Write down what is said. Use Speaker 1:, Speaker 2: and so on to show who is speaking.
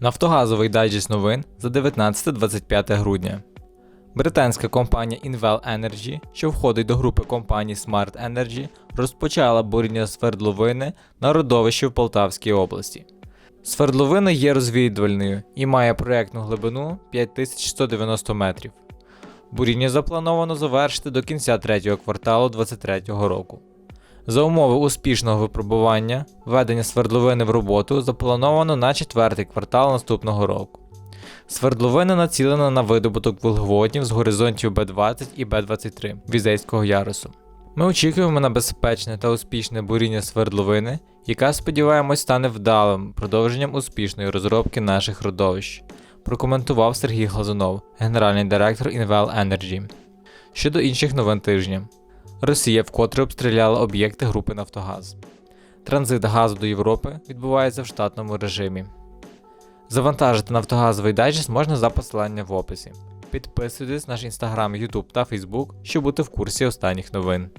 Speaker 1: Нафтогазовий дайджест новин за 19-25 грудня. Британська компанія Invel Energy, що входить до групи компаній Smart Energy, розпочала буріння свердловини на родовищі в Полтавській області. Свердловина є розвідувальною і має проєктну глибину 5190 метрів. Буріння заплановано завершити до кінця третього кварталу 2023 року. За умови успішного випробування, введення свердловини в роботу заплановано на четвертий квартал наступного року. Свердловина націлена на видобуток вуглеводнів з горизонтів Б20 і Б23 Візейського ярусу. Ми очікуємо на безпечне та успішне буріння свердловини, яка, сподіваємось, стане вдалим продовженням успішної розробки наших родовищ, прокоментував Сергій Глазунов, генеральний директор Invel Energy. Щодо інших новин тижня, Росія вкотре обстріляла об'єкти групи Нафтогаз. Транзит газу до Європи відбувається в штатному режимі. Завантажити нафтогазовий дайджест можна за посиланням в описі. Підписуйтесь на наш інстаграм, Ютуб та Фейсбук, щоб бути в курсі останніх новин.